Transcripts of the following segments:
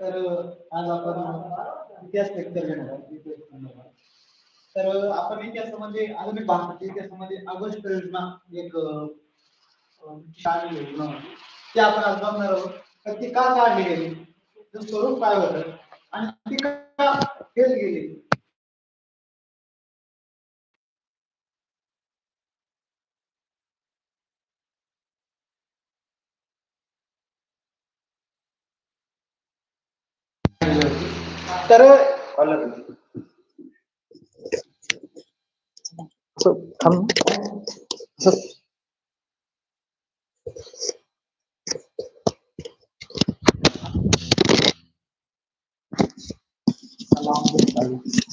तर आज आपण इतिहास लेक्चर घेणार तर आपण इतिहासामध्ये आधुनिक भारताच्या इतिहासामध्ये ऑगस्ट योजना एक अं, योजना होती. ती आपण आज बघणार आहोत. तर ती का काढली गेली? स्वरूप काय होतं? आणि ती का फेल गेली? तर ती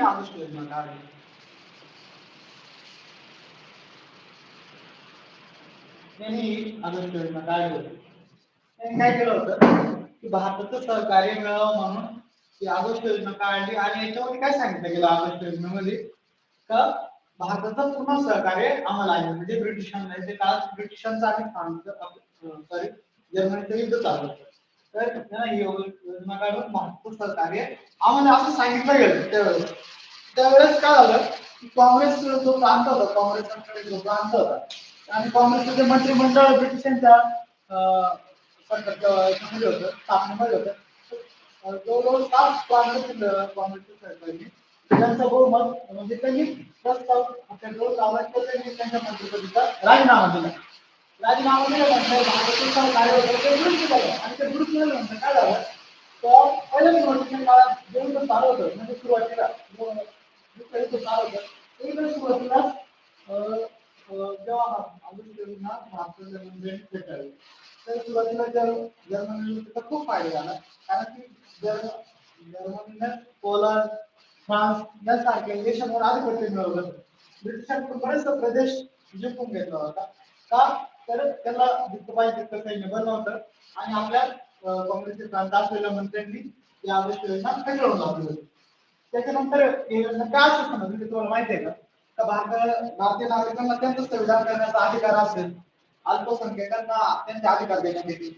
ऑगस्ट योजना काढली त्यांनी ऑगस्ट योजना काढली होती त्यांनी काय केलं होतं की भारताचं सहकार्य मिळावं म्हणून ती ऑगस्ट योजना काढली आणि याच्यामध्ये काय सांगितलं गेलं ऑगस्ट योजनेमध्ये का भारताचं पूर्ण सहकार्य आम्हाला आहे म्हणजे ब्रिटिशांना ते काळ ब्रिटिशांचं आम्ही सॉरी जर्मनीचं युद्ध चालू होतं तर ही योजना काढून भारताचं सहकार्य आम्हाला असं सांगितलं गेलं त्यावेळेस. त्यावेळेस काय झालं की काँग्रेस जो प्रांत होता काँग्रेस जो प्रांत होता आणि काँग्रेसचे जे मंत्रिमंडळ ब्रिटिशांच्या अं, सरकारच्या होतं स्थापनेमध्ये होतं. जवळजवळ सात काँग्रेस काँग्रेसचे सरकारने त्यांचं बहुमत म्हणजे त्यांनी प्रस्ताव आपल्याकडे त्यांच्या मंत्रिपदाचा राजीनामा दिला. राजीनामा सरकार ते झालं आणि ते काय झालं? तर काळात चालू होतं. म्हणजे सुरुवातीला जो चालू होतं. सुरुवातीला जेव्हा ऑगस्ट तर सुरुवातीला जर जर्मनीला त्याचा खूप फायदा झाला. कारण की जर जर्मनीने पोलंड फ्रान्स यासारख्या देशांवर आधिपत्य मिळवलं. होतं. ब्रिटिशांकडून बरेचसा प्रदेश जिंकून घेतला होता. का? तर त्याला जितकं पाहिजे तितकं सैन्य बनलं आणि आपल्या काँग्रेसचे प्रांत असलेल्या मंत्र्यांनी या आदेश योजना फेटाळून लावली होती. त्याच्यानंतर ही योजना काय असं समजली म्हणजे तुम्हाला माहिती आहे का? का भारत भारतीय नागरिकांना त्यांचं संविधान करण्याचा अधिकार असेल. अल्पसंख्याकांना त्यांचे अधिकार देण्यात येतील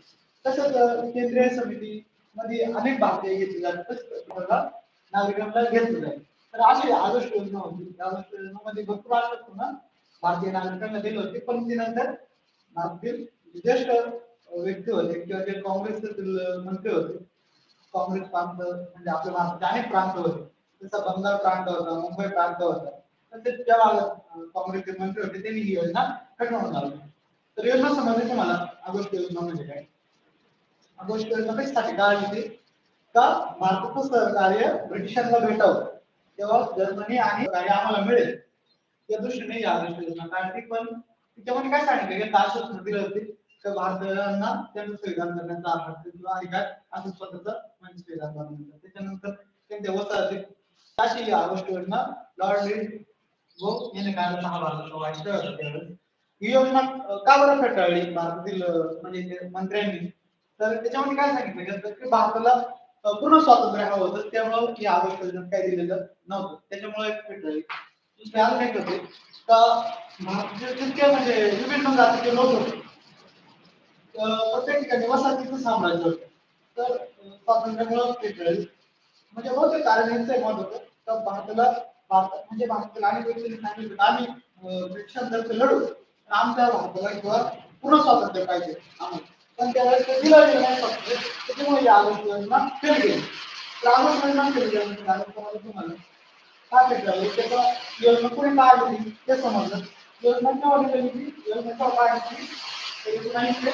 तसंच केंद्रीय समिती मध्ये अनेक भारतीय घेतली जातात. तसंच नागरिकांना घेतलं जाईल. तर अशी आदर्श योजना होती. आदर्श योजनामध्ये भरपूर असतात पुन्हा भारतीय नागरिकांना दिले होते. पण ती नंतर भारतातील ज्येष्ठ व्यक्ती होते किंवा जे काँग्रेसचे मंत्री होते काँग्रेस प्रांत म्हणजे आपल्या भारताचे अनेक प्रांत होते. जसा बंगाल प्रांत होता मुंबई प्रांत होता. तर ते काँग्रेसचे मंत्री होते त्यांनी ही योजना लावली. तर योजना समजली तुम्हाला ऑगस्ट योजना म्हणजे काय? ऑगस्ट योजना कशासाठी होती? का भारताचं सहकार्य ब्रिटिशांना भेटावं तेव्हा जर्मनी आणि आम्हाला मिळेल या दृष्टीने या ऑगस्ट योजना काढली. पण त्याच्यामध्ये काय सांगितलं? की तास दिलं होते. तर भारतीयांना त्यांचं संविधान करण्याचा हक्क किंवा अधिकार असं स्वतःच म्हणजे संविधान बनवण्याचा त्याच्यानंतर त्यांच्या वसाहतीत अशी ऑगस्ट योजना लॉर्ड गो याने काय हा भारताचा वाईट ही योजना का बरं फेटाळली? भारतातील म्हणजे मंत्र्यांनी. तर त्याच्यामध्ये काय सांगितलं? गेलं की भारताला पूर्ण स्वातंत्र्य हवं होतं. त्यामुळे हे ऑगस्ट काय दिलेलं नव्हतं. त्याच्यामुळे फेटाळली. दुसरे अजून एक होते. का भारताचे म्हणजे विभिन्न जातीचे लोक होते. प्रत्येक ठिकाणी वसाहतीचं साम्राज्य होतं. तर अ, स्वातंत्र्यामुळे भेटलं म्हणजे हो, बहुतेक कारण यांचं मत होतं. तर भारताला भारत म्हणजे भारताला अनेक व्यक्तींनी सांगितलं आम्ही अ, ब्रिटिशांतर्फे लढू. आमच्या भारताला किंवा पूर्ण स्वातंत्र्य पाहिजे. आम्हाला. पण त्यावेळेस ते दिलं गेलं नाही स्वातंत्र्य त्याच्यामुळे या आगस्ट योजना फेल गेली. तर आगस्ट योजना फेल गेल्यानंतर आता तुम्हाला तुम्हाला काय त्याचा योजना कोणी काढली ते समजलं. योजना केव्हा निघाली ती योजना केव्हा काढली तर एकोणीसशे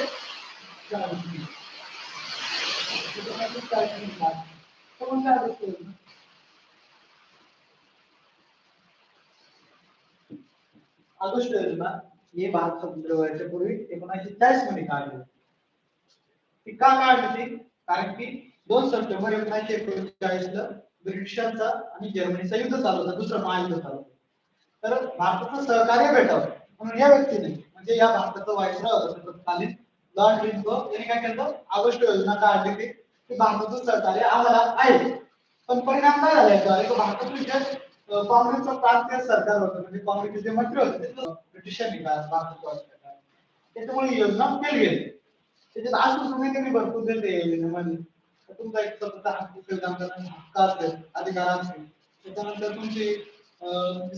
चाळीस. एकोणीसशे ऑगस्ट योजना ही भारत स्वातंत्र्य व्हायच्या पूर्वी एकोणीसशे चाळीसमध्ये काढली होती. ती का काढली होती? कारण की दोन सप्टेंबर एकोणीसशे एकोणचाळीस ला ब्रिटिशांचा आणि जर्मनीचा युद्ध चालू होता दुसरं महायुद्ध चालू तर भारताचं सहकार्य भेटावं म्हणून या व्यक्तीने म्हणजे या भारताचं व्हायसरॉय होतं तत्कालीन लॉर्ड लिंको यांनी काय केलं? ऑगस्ट योजना काढली होती की भारताचं सहकार्य आम्हाला आहे. पण परिणाम काय झाला याचा एक भारतातून जे काँग्रेसचं प्रांतीय सरकार होतं म्हणजे काँग्रेसचे जे मंत्री होते ब्रिटिशांनी काय भारताचं त्याच्यामुळे योजना फेल गेली. त्याच्यात आश्वासने त्यांनी भरपूर दिले योजनेमध्ये तुमचा एक स्वतःचा हक्क हक्क असेल अधिकार असेल त्याच्यानंतर तुमची अं,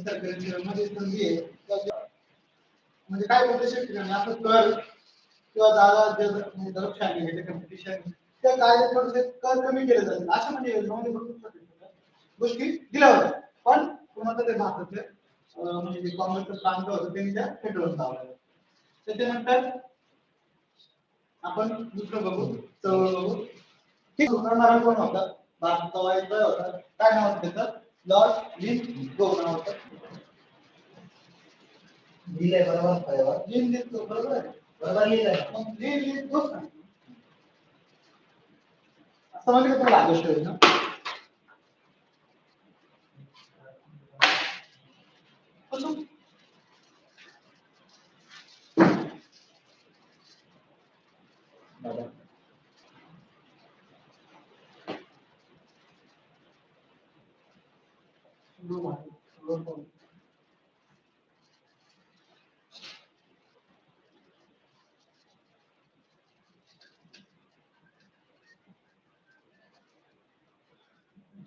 संधी आहे म्हणजे काय असं किंवा जागा जे दरक्षाने कॉम्पिटिशन त्या कायद्यात थोडेसे कर कमी केले जातील अशा म्हणजे योजनामध्ये गोष्टी दिल्या होत्या पण कोणाचं ते भारताचे म्हणजे जे काँग्रेसचं प्रांत होतं त्यांनी त्या फेटवून लावलं त्याच्यानंतर आपण दुसरं बघू. चळवळ बघू ठीक करणारा कोण होता? भारताचा व्हायसरॉय होता. काय नाव होतं त्याचं? लॉर्ड लिन गो नाव होतं. लिहिलंय बरोबर. लिन लिन गो बरोबर बरोबर लिहिलंय. मग लिन लिन गो समजलं का तुम्हाला ऑगस्ट योजना कसं दादा. सुरू आहे. सुरू करू.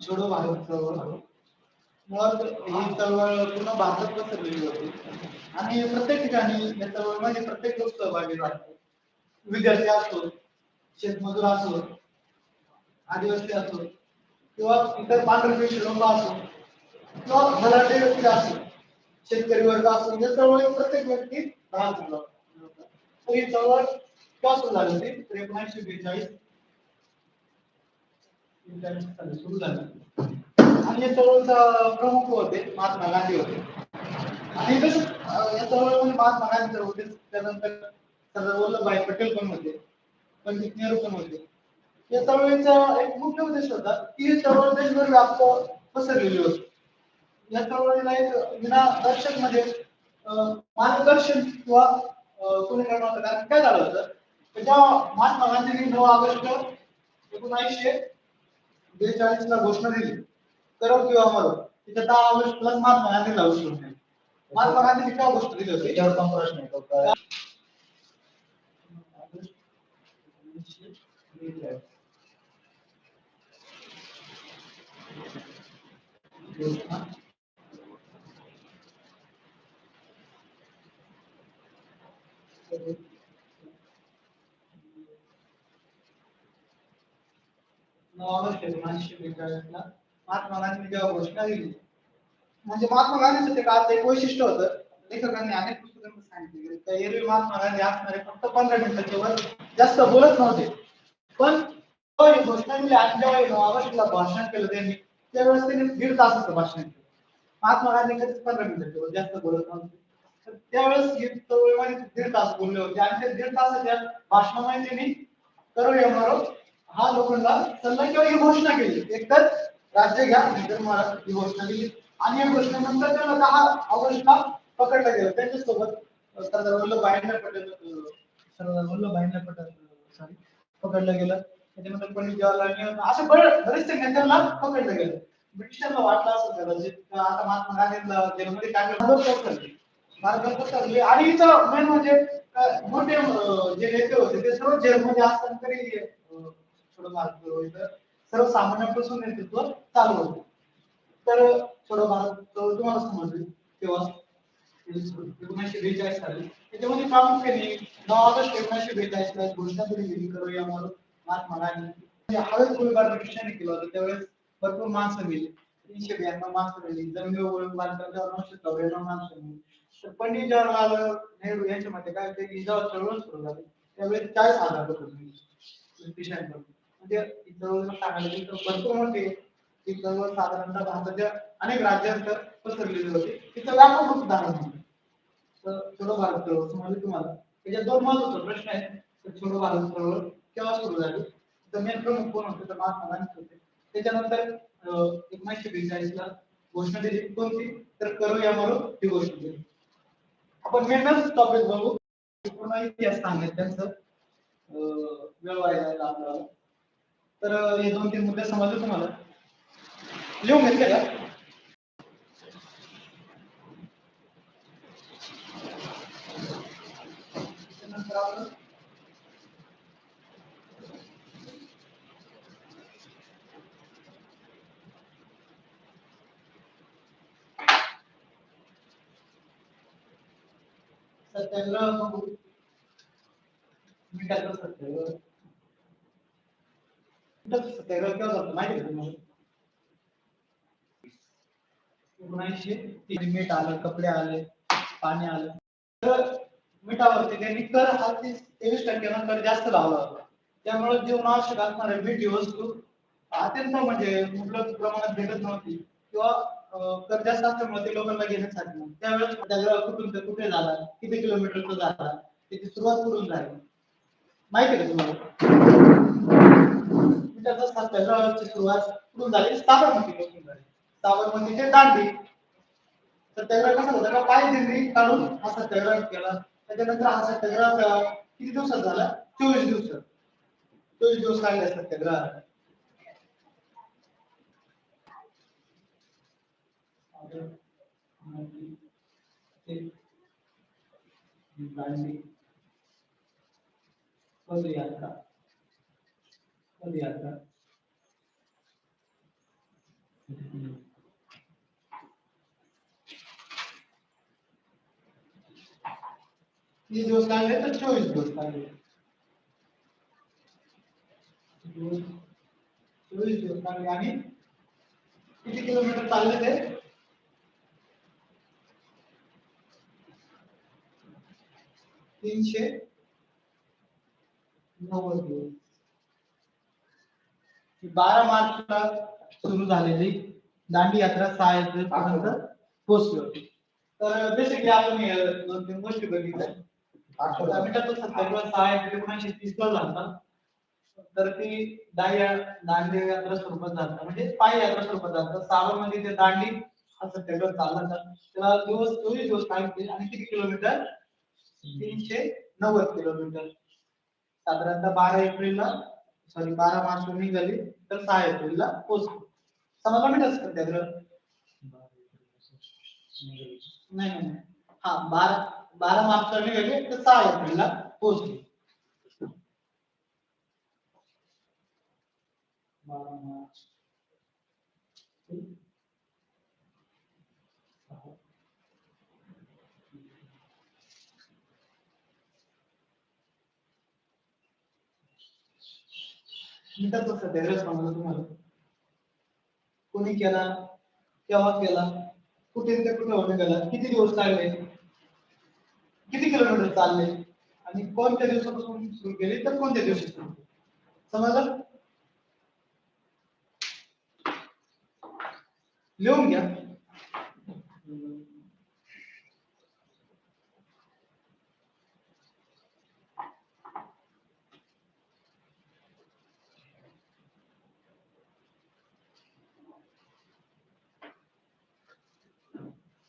छोडो भारत चळवळ मुळात ही चळवळ पूर्ण भारतात पसरलेली होती. आणि प्रत्येक ठिकाणी या चळवळीमध्ये प्रत्येक लोक सहभागी झाले. विद्यार्थी असो शेतमजूर असो आदिवासी असो किंवा इतर पांढरपेशी लोक असो किंवा मराठी व्यक्ती असो शेतकरी वर्ग असो या चळवळीत प्रत्येक व्यक्ती भाग झाला तर ही चळवळ का सुरू झाली होती? एकोणीसशे बेचाळीस सुरू झाली आणि या चळवळीचा प्रमुख होते महात्मा गांधी होते. आणि तसंच या चळवळीमध्ये महात्मा गांधी तर होते. त्यानंतर सरदार वल्लभभाई पटेल पण होते. पंडित नेहरू पण होते. या चळवळीचा एक मुख्य उद्देश होता की ही चळवळ देशभर व्याप्त पसरलेली होती. या चळवळीला एक विनादर्शक म्हणजे मध्ये मार्गदर्शन किंवा कोणी करणार होतं कारण काय झालं होतं? जेव्हा महात्मा गांधींनी नऊ ऑगस्ट एकोणीसशे बेचाळीस ला घोषणा दिली. करो किंवा मरो तिथे दहा ऑगस्ट प्लस महात्मा गांधीला घोषणा दिली. महात्मा गांधींनी काय घोषणा दिली होती? त्याच्यावर पण प्रश्न येतो का? लिहिलंय. घोषणा नऊ ऑगस्ट एकोणीसशे महात्मा गांधी जेव्हा घोषणा दिली. म्हणजे महात्मा गांधीचं ते काळचं एक वैशिष्ट्य होतं. लेखकांनी अनेक पुस्तकांमध्ये सांगितले. तर एरवी महात्मा गांधी असणारे फक्त पंधरा मिनिटाच्या वर जास्त बोलत नव्हते. पण घोषणा दिली आणि जेव्हा नऊ ऑगस्टला भाषण केलं त्यांनी त्यावेळेस त्यांनी दीड तासाचं भाषण केलं. महात्मा गांधी कधीच पंधरा मिनिटाच्या वर जास्त बोलत नव्हते. तर त्यावेळेस दीड तास बोलले होते. आणि त्या दीड तासाच्या भाषणामध्ये त्यांनी करू येणार हा लोकांना सल्ला किंवा ही घोषणा केली. एकतर राज्य घ्या नंतर मला ही घोषणा केली आणि या घोषणेनंतर त्यांना दहा ऑगस्टला पकडलं गेलं. त्यांच्यासोबत सरदार वल्लभभाईंना पटेल सरदार वल्लभभाईंना पटेल सॉरी पकडलं गेलं. त्याच्यानंतर पंडित जवाहरलाल नेहरू असे बरे बरेचसे नेत्यांना पकडलं गेलं. ब्रिटिशांना वाटलं असं कदाचित आता महात्मा गांधींना जेलमध्ये टाकलं भारत पकडले आणि इथं मेन म्हणजे मोठे जे नेते होते ते सर्व जेलमध्ये असताना तरी थोडं भारत इथं सर्वसामान्यांपासून नेतृत्व चालू होतं तर थोडं भारत तुम्हाला समजले तेव्हा. एकोणीसशे बेचाळीस साली. त्याच्यामध्ये प्रामुख्याने नऊ ऑगस्ट एकोणीसशे बेचाळीस ला एक घोषणा दिली गेली करो यावर महात्मा गांधी म्हणजे गोळीबार ब्रिटिशांनी केला होता. त्यावेळेस भरपूर माणसं मेली तीनशे ब्याण्णव माणसं मेली जमिनीवर गोळीबार करताना नऊशे चौऱ्याण्णव माणसं मेली तर पंडित जवाहरलाल नेहरू यांच्या मते काय ते इजावर चळवळ सुरू झाली. त्यावेळेस चाळीस हजार लोक मेली ब्रिटिशांकडून. म्हणजे ही सांगायला तर भरपूर साधारणतः भारताच्या अनेक राज्यांत पसरलेली होती. तिथं व्यापक रूप धारण तर भारत चळवळ समजली तुम्हाला. त्याच्यात दोन महत्त्वाचा प्रश्न आहे तर भारत चळवळ केव्हा सुरू झाली? तर मेन प्रमुख कोण होते? तर महात्मा गांधी होते. त्याच्यानंतर एकोणीसशे बेचाळीस ला घोषणा दिली. कोणती? तर करू या मरो ही घोषणा दिली. आपण मेनच टॉपिक बघू. पूर्ण इतिहास सांगेल त्यांचं. अं, वेळ वाया लागला. तर हे दोन तीन मुद्दे समजले तुम्हाला? लिहून का? सत्याग्रह मीठ आलं कपडे आले पाणी आलं. तर मिठावरती त्यांनी कर हा तीस तेवीस टक्क्यानं कर जास्त लावला होता. त्यामुळे जीवनावश्यक असणारे मीठ ही वस्तू अत्यंत म्हणजे उपलब्ध प्रमाणात भेटत नव्हती. किंवा कर जास्त असल्यामुळे ते लोकांना घेण्यासाठी नव्हतं. त्यावेळेस सत्याग्रह कुठून ते कुठे झाला किती किलोमीटरचा झाला त्याची सुरुवात कुठून झाली? माहिती आहे का तुम्हाला? मिठाचा सत्याग्रहाची सुरुवात कुठून झाली. साबरमती साबरमती ते दांडी. सत्याग्रह कसा होता का पाय दिंडी काढून हा सत्याग्रह केला. त्याच्यानंतर हा सत्याग्रह अं, किती दिवसात झाला? चोवीस दिवसात चोवीस दिवस लागले सत्याग्रह पदयात्रा पदयात्रा तीस दिवस लागले तर चोवीस दिवस लागले दिवस- चोवीस दिवस लागले आणि किती किलोमीटर चालले ते तीनशे नव्वद दिवस ही बारा मार्चला सुरू झालेली दांडी यात्रा सहा एप्रिल पर्यंत पोहोचली होती. तर बेसिकली आपण दोन तीन गोष्टी बघितल्या. आता मिठाचा सत्याग्रह सहा एप्रिल एकोणीशे तीस ला झाला तर ती दांडी दांडी यात्रा स्वरूपात जातात म्हणजे पायी यात्रा स्वरूपात झाला साबरमती ते दांडी हा सत्याग्रह चालला त्याला दिवस चोवीस दिवस लागले आणि किती किलोमीटर? तीनशे नव्वद किलोमीटर. साधारणतः बारा एप्रिलला सॉरी बारा मार्च कमी निघाली तर सहा एप्रिलला पोहोचली समजला मिठाचा सत्याग्रह नाही नाही नाही. हा बारा बारा मार्च कमी निघाली तर सहा एप्रिलला पोहोचली बारा मार्च सहा. मिठाचा सत्याग्रह सांगतो तुम्हाला. कोणी केला केव्हा केला कुठे ते कुठे होऊन गेला किती दिवस लागले किती किलोमीटर चालले आणि कोणत्या दिवसापासून सुरू केली तर कोणत्या दिवशी सुरू समजलं? लिहून घ्या लिहून का तुम्ही? हा? लाईव्ह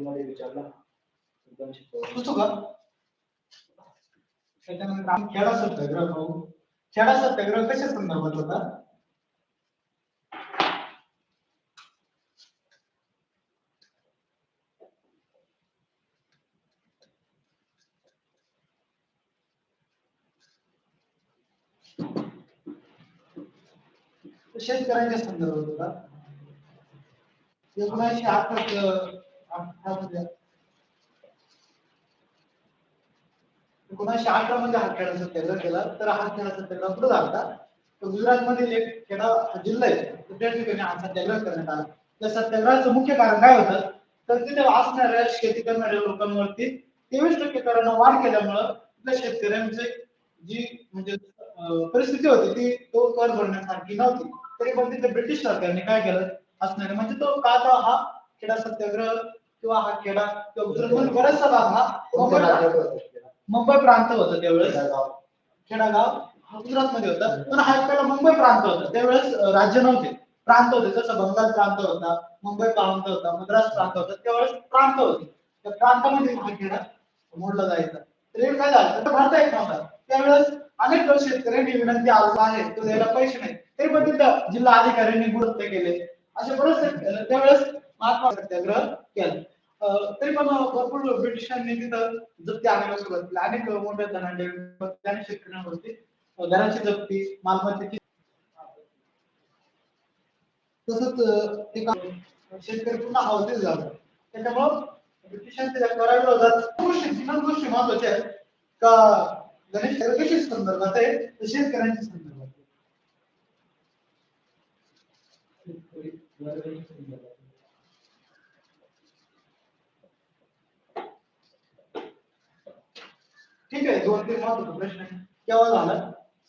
मध्ये विचारला का त्याच्यानंतर आम्ही सत्याग्रह भाऊ. खेळा सत्याग्रह कशा संदर्भात होता तो शेतकऱ्यांच्या संदर्भात होता एकोणीसशे अठरा मध्ये. एकोणीसशे अठरा मध्ये हा खेळा सत्याग्रह केला तर हा खेळा सत्याग्रह कुठे झाला. तर गुजरात मधील एक खेडा हा जिल्हा आहे त्या ठिकाणी हा सत्याग्रह करण्यात आला. त्या सत्याग्रहाचं मुख्य कारण काय होतं? तर तिथे असणाऱ्या शेती करणाऱ्या लोकांवरती तेवीस टक्के करानं वाढ केल्यामुळं तिथल्या शेतकऱ्यांची जी म्हणजे परिस्थिती होती ती तो कर भरण्यासारखी नव्हती. तरी पण तिथे ब्रिटिश सरकारने काय केलं? असणारे म्हणजे तो का तर हा खेडा सत्याग्रह किंवा हा खेडा किंवा बराचसा भाग हा मुंबई प्रांत होता त्यावेळेस. खेडागाव. हा गुजरात मध्ये होता. पण हा पहिला मुंबई प्रांत होता. त्यावेळेस राज्य नव्हते. प्रांत होते. जसं बंगाल प्रांत होता मुंबई प्रांत होता मद्रास प्रांत होता त्यावेळेस प्रांत होते. त्या प्रांतामध्ये हा खेडा मोडला जायचा. रेट काय झालं? तर भरता येत नव्हता त्यावेळेस अनेक शेतकऱ्यांनी विनंती आला आहे तो द्यायला पैसे नाही तरी पण तिथं जिल्हा अधिकाऱ्यांनी गुरुत्व केले. असे बरेच त्यावेळेस महात्मा सत्याग्रह केला. तरी पण भरपूर ब्रिटिशांनी तिथं जप्ती आणायला सुरुवात केली. अनेक मोठ्या धनाढ्य शेतकऱ्यांवरती घराची जप्ती मालमत्तेची. तसंच ते शेतकरी पुन्हा हवातील झालं त्याच्यामुळं ब्रिटिशांच्या त्या कराविरोधात गोष्टी तीनच गोष्टी महत्त्वाच्या आहेत का गणेश कशी संदर्भात आहे तर शेतकऱ्यांच्या संदर्भात. ठीक आहे दोन तीन महत्त्वाचे प्रश्न आहे. केव्हा झाला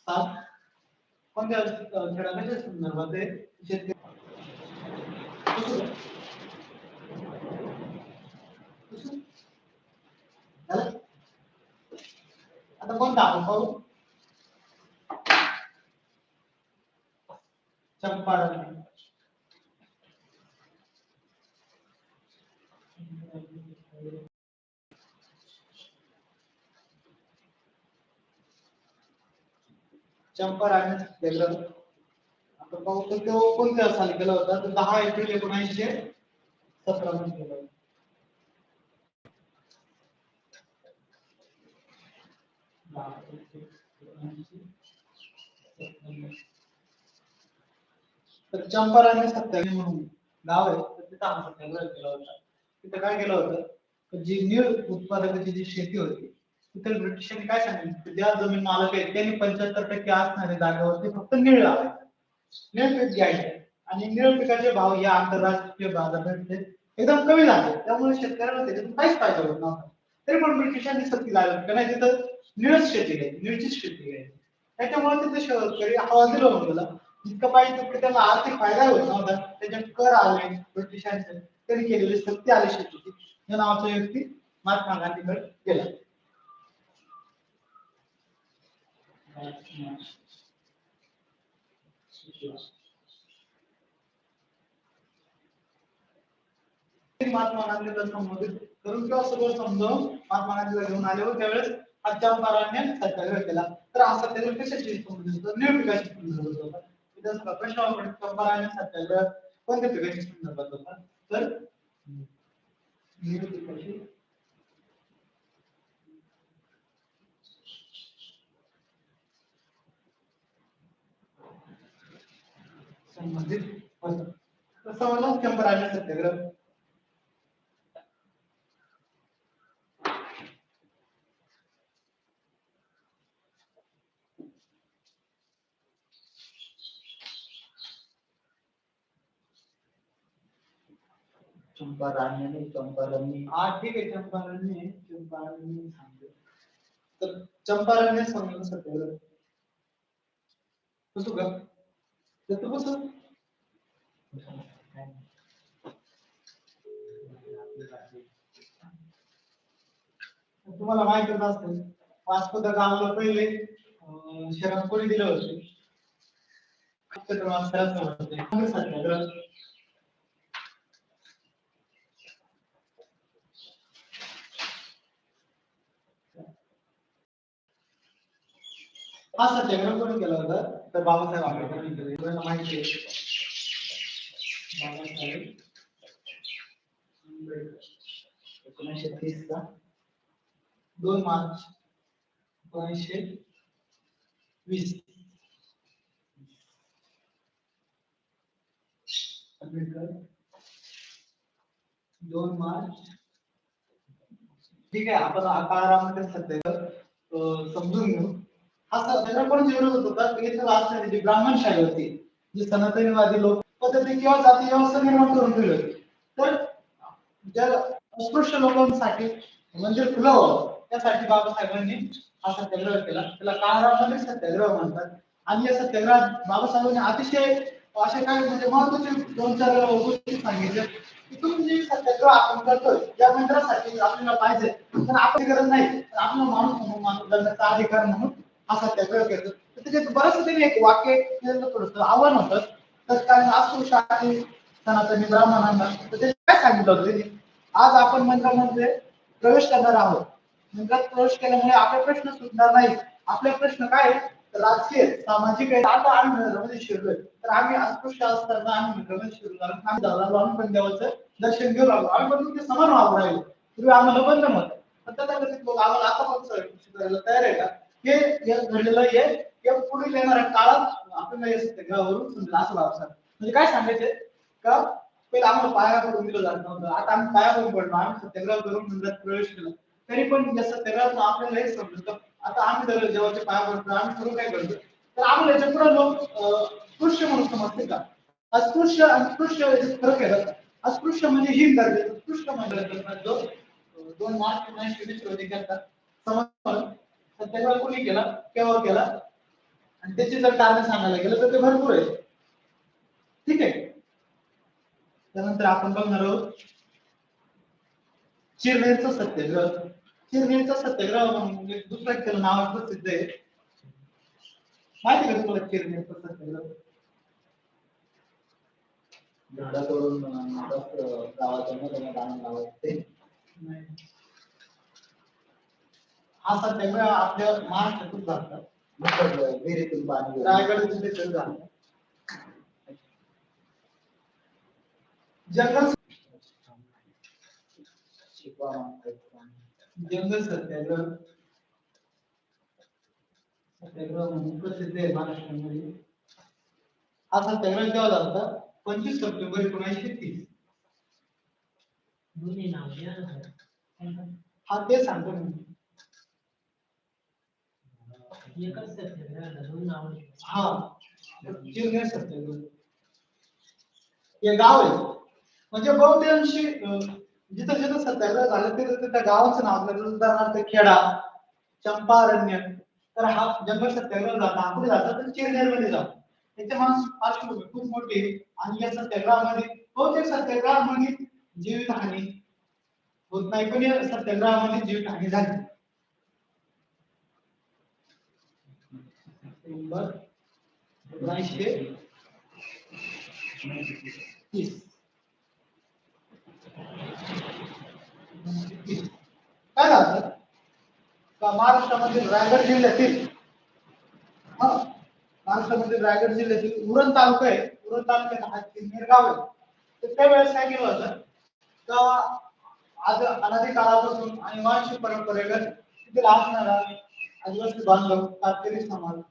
सात कोणत्या खेळाच्या संदर्भात आहे शेतकरी? आता कोणता आपण पाहू. चंपारण चंपारण केलं आपण पाहू तर तो कोणत्या साली केला होता तर दहा एप्रिल एकोणीसशे सतरा मध्ये केला होता दहा एप्रिल एकोणीसशे सत्त्याण्णव. तर चंपारण्य सत्याग्रह म्हणून गाव आहे. तर तिथं हा सत्याग्रह केला होता. तिथं काय केलं होतं? जी नीळ उत्पादकाची जी शेती होती तिथे ब्रिटिशांनी काय सांगितलं? ज्या जमीन मालक आहेत त्यांनी पंच्याहत्तर टक्के असणाऱ्या जागेवरती फक्त निळ लावायचं. निळ पीक घ्यायचे. आणि निळ पिकाचे भाव या आंतरराष्ट्रीय बाजारपेठेत एकदम कमी झाले. त्यामुळे शेतकऱ्याला त्याच्यातून काहीच फायदा होत नव्हता. तरी पण ब्रिटिशांनी सक्ती लागली. नाही तिथं? निळच शेती घ्यायची निळचीच शेती घ्यायची त्याच्यामुळे तिथे शेतकरी हवालदिल होऊन गेला. जितका पाहिजे तितकं त्याला आर्थिक फायदा होत. नव्हता त्याच्यात कर आले ब्रिटिशांचे त्यांनी केलेली सक्ती आली शेतीची. या नावाचा व्यक्ती महात्मा गांधीकडे गेला. महात्मा गांधीला संबोधित करून किंवा सगळं समजावून महात्मा गांधीला घेऊन आले होते त्यावेळेस हा चंपारण्य सत्याग्रह केला तर हा सत्याग्रह कशाची संबंधित होता न्यू पिकाशी संदर्भात होता विधानसभा प्रश्न आपण चंपारण्य सत्याग्रह कोणत्या पिकाशी संदर्भात होता तर न्यू पिकाशी संबंधित होता तसं म्हणून चंपारण्य सत्याग्रह चंपारण्य नाही, चंपारण्य. हा ठीक आहे चंपारण्य चंपारण्य सांगतो तर चंपारण्य संमेलन सत्याग्रह कसं का त्याचं कसं तुम्हाला माहितच असेल वास्को द गामाला पहिले अं, शहरात कोणी दिलं होते। सत्याग्रह हा कोणी बाबासाहेब आंबेडकर एकोणीसशे तीस मार्च एकोणीसशे वीस आंबेडकर दोन मार्च। ठीक आहे आपण समजून घेऊ हा सत्याग्रह कोण विरोध होता तर इथं असणारी जी ब्राह्मणशाही होती जी सनातनीवादी लोक पद्धती किंवा जाती व्यवस्था निर्माण करून दिली होती. तर ज्या अस्पृश्य लोकांसाठी मंदिर खुलं व्हावं त्यासाठी बाबासाहेबांनी हा सत्याग्रह केला. त्याला काळामध्ये सत्याग्रह म्हणतात. आणि या सत्याग्रहात बाबासाहेबांनी अतिशय असे काही म्हणजे महत्त्वाचे दोन चार गोष्टी सांगितल्या. की तुम्ही जे सत्याग्रह आपण करतोय या मंदिरासाठी आपल्याला पाहिजे. तर आपण गरज नाही. तर आपला माणूस म्हणून माणूस अधिकार म्हणून. हा सत्याग्रह करतो तर त्याच्यात बरंच त्यांनी एक वाक्य थोडस आव्हान होतं. तत्कालीन अस्पृश्य आणि सनातनी ब्राह्मणांना. तर ते काय सांगितलं होतं त्यांनी? आज आपण मंदिरामध्ये प्रवेश करणार आहोत. मंदिरात प्रवेश केल्यामुळे आपले प्रश्न सुटणार नाही आपले प्रश्न काय तर राजकीय सामाजिक आहेत. आता आम्ही मंदिरामध्ये शिरलोय. तर आम्ही अस्पृश्य असताना आम्ही मंदिरामध्ये शिरलो कारण आम्ही जाऊ आम्ही पण देवाचं दर्शन घेऊ लागलो आम्ही पण तुमचे समान व्हावं तुम्ही पूर्वी आम्हाला बंद मत पण तथाकथित लोक आम्हाला आता पण करायला तयार आहे का? हे घडलेलं आहे. हे पुढील येणाऱ्या काळात आपल्याला ग्रहावरून सत्याग्रहावरून समजेल. असं भावसार म्हणजे काय सांगायचे का पहिले आम्हाला पाया पडून दिलं जात नव्हतं. आता आम्ही पाया पडून पडलो. आम्ही सत्याग्रह करून मंदिरात प्रवेश केला. तरी पण या सत्याग्रहात आपल्याला हे समजतं. आता आम्ही जर जेव्हाचे पाया पडतो आम्ही सर्व काय करतो तर आम्हाला याच्यापुढे लोक स्पृश्य म्हणून समजते का? अस्पृश्य अस्पृश्य स्पृश्य याच्यात फरक आहे अस्पृश्य म्हणजे ही करते अस्पृश्य म्हणजे जो दोन मार्च एकोणीसशे वीस रोजी करतात. समज सत्याग्रह कोणी केला? केव्हा केला? आणि त्याची जर कारण सांगायला गेलं तर ते भरपूर आहे ठीक आहे? त्यानंतर आपण बघणार आहोत चिरनेरचा सत्याग्रह. चिरनेरचा सत्याग्रह म्हणून एक दुसरा त्याला नाव प्रसिद्ध आहे. माहिती का तुम्हाला चिरनेरचा सत्याग्रह? झाडाकडून गावाच्या लावायचे. नाही. हा सत्याग्रह आपल्या महाराष्ट्रातून विहिरीतून पाणी. रायगड झाला जंगल जंगल सत्याग्रह सत्याग्रह म्हणून प्रसिद्ध आहे महाराष्ट्रामध्ये. हा सत्याग्रह केव्हा झाला पंचवीस सप्टेंबर एकोणीसशे तीस. हा ते सांगतो हा चिरनेर सत्याग्रह हे गाव आहे. म्हणजे बहुतांशी जिथं जिथं सत्याग्रह झालं तिथं त्या गावाचं नाव आपल्याला उदाहरणार्थ खेडा चंपारण्य. तर हा जंगल सत्याग्रह जाता हा कुठे जातात तर चिरनेरमध्ये जातो त्याच्या माणूस पार्श्वभूमी खूप मोठी आणि या सत्याग्रहामध्ये बहुतेक सत्याग्रहामध्ये जीवितहानी होत नाही. पण या सत्याग्रहामध्ये जीवितहानी झाली. नंबर एकोणीसशे तीस. काय झालं का महाराष्ट्रामधील रायगड जिल्ह्यातील हा महाराष्ट्रामधील रायगड जिल्ह्यातील उरण तालुका आहे. उरण तालुक्यात हा गाव आहे. तर त्यावेळेस काय केलं होतं? का आज अनादी काळापासून आणि वार्षिक परंपरेगत तिथे असणारा आदिवासी बांधव कातकरी समाज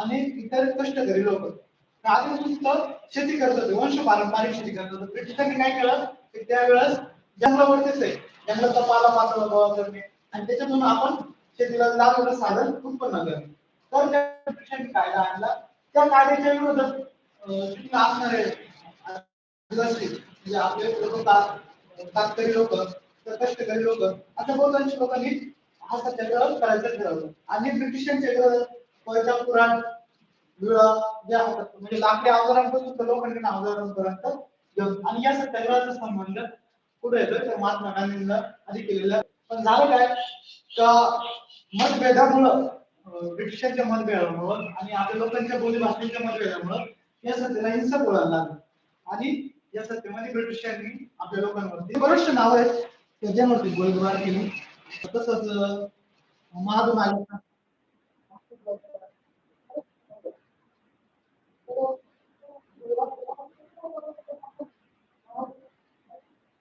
आणि इतर कष्टकरी लोक. आदिवासी तिथं शेती करत होते वंश पारंपरिक शेती करत होते. ब्रिटिशांनी काय केलं की त्यावेळेस जंगलावरतीच आहे. जंगलाचा पाला पाचोळा गोळा करणे. आणि त्याच्यातून आपण शेतीला लागलेलं साधन उत्पन्न करणे. तर त्या ब्रिटिशांनी कायदा आणला. त्या कायद्याच्या विरोधात असणारे म्हणजे आपले लोक तात्करी लोक कष्टकरी लोक अशा बहुतांश लोकांनी हा सत्याग्रह करायचं ठरवलं. आणि ब्रिटिशांच्या विरोधात कोयता पुराण म्हणजे लाकडी अवजारांपासून तर लोखंडी अवजारांपर्यंत आणि या सत्याग्रहाचा संबंध कुठे येतोय तर महात्मा गांधींना आधी केलेला. पण झालं काय? का मतभेदामुळं ब्रिटिशांच्या मतभेदामुळं आणि आपल्या लोकांच्या बोली बोलीभाषेच्या मतभेदामुळं या सत्याला हिंसक वळण लागलं. आणि या सत्तेमध्ये ब्रिटिशांनी आपल्या लोकांवरती बरेचसे नाव आहेत. त्याच्यावरती गोळीबार केली. तसंच अं, महादून आले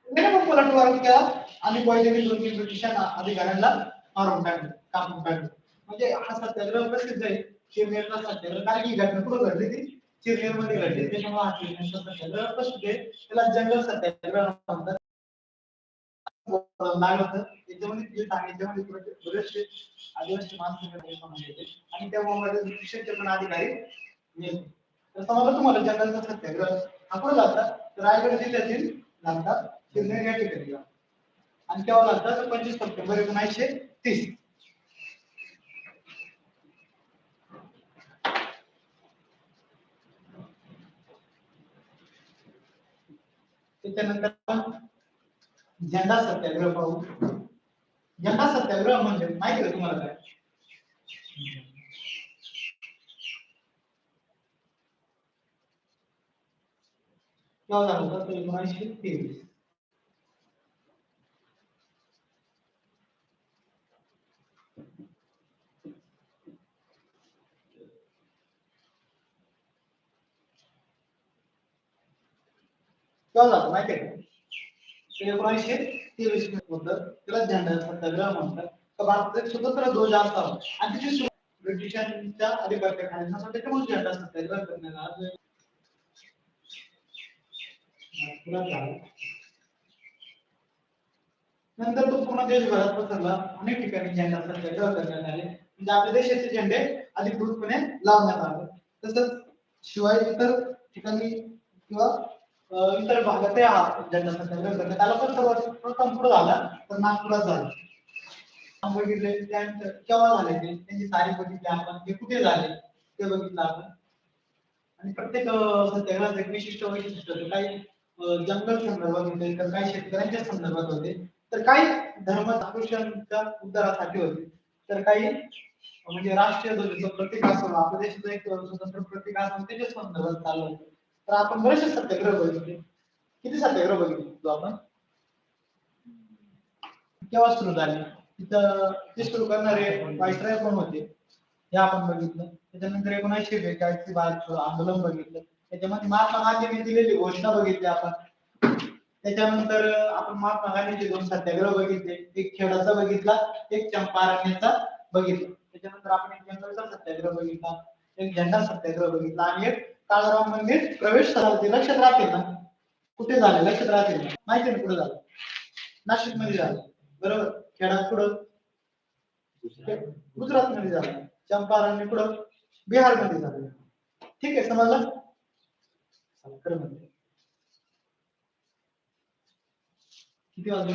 त्याने मग पलटवार केला आणि पहिले दोन तीन अधिकाऱ्यांना मारून टाकलं कापून टाकलं. म्हणजे हा सत्याग्रह प्रसिद्ध आहे. चिरनेरचा सत्याग्रह कारण ही घटना कुठं घडली ती चिरनेरमध्ये घडली त्याच्यामुळे हा चिरनेरचा सत्याग्रह प्रसिद्ध आहे. त्याला जंगल सत्याग्रह म्हणतात. लागलं होतं. त्याच्यामध्ये सांगितल्यामध्ये बरेचसे आदिवासी माणसं येते आणि त्यामुळे ब्रिटिशांचे पण अधिकारी तर समजा तुम्हाला जंगलचा सत्याग्रह आपण जातात रायगड जिल्ह्यातील लागतात. चिरनेर या ठिकाणी आणि केव्हा लागतात तर पंचवीस सप्टेंबर एकोणीसशे तीस. त्याच्यानंतर झेंडा सत्याग्रह पाहू. झेंडा सत्याग्रह म्हणजे माहिती आहे का तुम्हाला काय? केव्हा झालं होतं एकोणीसशे तेवीस. केव्हा झालं माहिती आहे एकोणीसशे स्वतंत्र ध्वज ब्रिटिशांच्या त्याच्यामुळे झेंडा सत्याग्रह तो पसरला. अनेक ठिकाणी झेंडा सत्याग्रह करण्यात आले. झेंडे अधिकृतपणे लावण्यात आले. तसंच शिवाय इतर ठिकाणी किंवा इतर भागातही हा ज्यांना सत्याग्रह करण्यात त्याला पण सर्वात प्रथम कुठं झाला तर नागपुरात झाला. बघितले त्यानंतर केव्हा झाले ते? त्यांची तारीख बघितली आपण. ते कुठे झाले? ते बघितलं आपण. आणि प्रत्येक सत्याग्रहाचं एक विशिष्ट वैशिष्ट्य होतं. काही जंगल संदर्भात होते तर काही शेतकऱ्यांच्या संदर्भात होते. तर काही धर्म आकृषांच्या उद्धारासाठी होते. तर काही म्हणजे राष्ट्रीय ध्वजाचं प्रतीक असं आपल्या देशाचं एक स्वतंत्र प्रतीक असं त्याच्या संदर्भात चालू होतं. तर आपण बरेचसे सत्याग्रह बघितले. किती सत्याग्रह बघितले आपण? केव्हा सुरू झाले? तिथं ते सुरू करणारे वायसराय पण होते? हे आपण बघितलं. त्याच्यानंतर एकोणीसशे बेचाळीस भारत आंदोलन बघितलं. त्याच्यामध्ये महात्मा गांधींनी दिलेली घोषणा बघितली आपण. त्याच्यानंतर आपण महात्मा गांधीचे दोन सत्याग्रह बघितले. एक खेडाचा बघितला एक चंपारण्याचा बघितला. त्याच्यानंतर आपण एक जंगलचा सत्याग्रह बघितला. एक झेंडा सत्याग्रह बघितला आणि एक काळाराम मंदिर प्रवेश ते लक्षात राहतील ना कुठे झाले? लक्षात राहतील ना माहिती ना कुठे झालं? नाशिक मध्ये झालं. बरोबर? खेळात कुठं? गुजरात मध्ये झालं. चंपारण्य कुठं? बिहार मध्ये झालं. ठीक आहे, समजलं? किती वाजले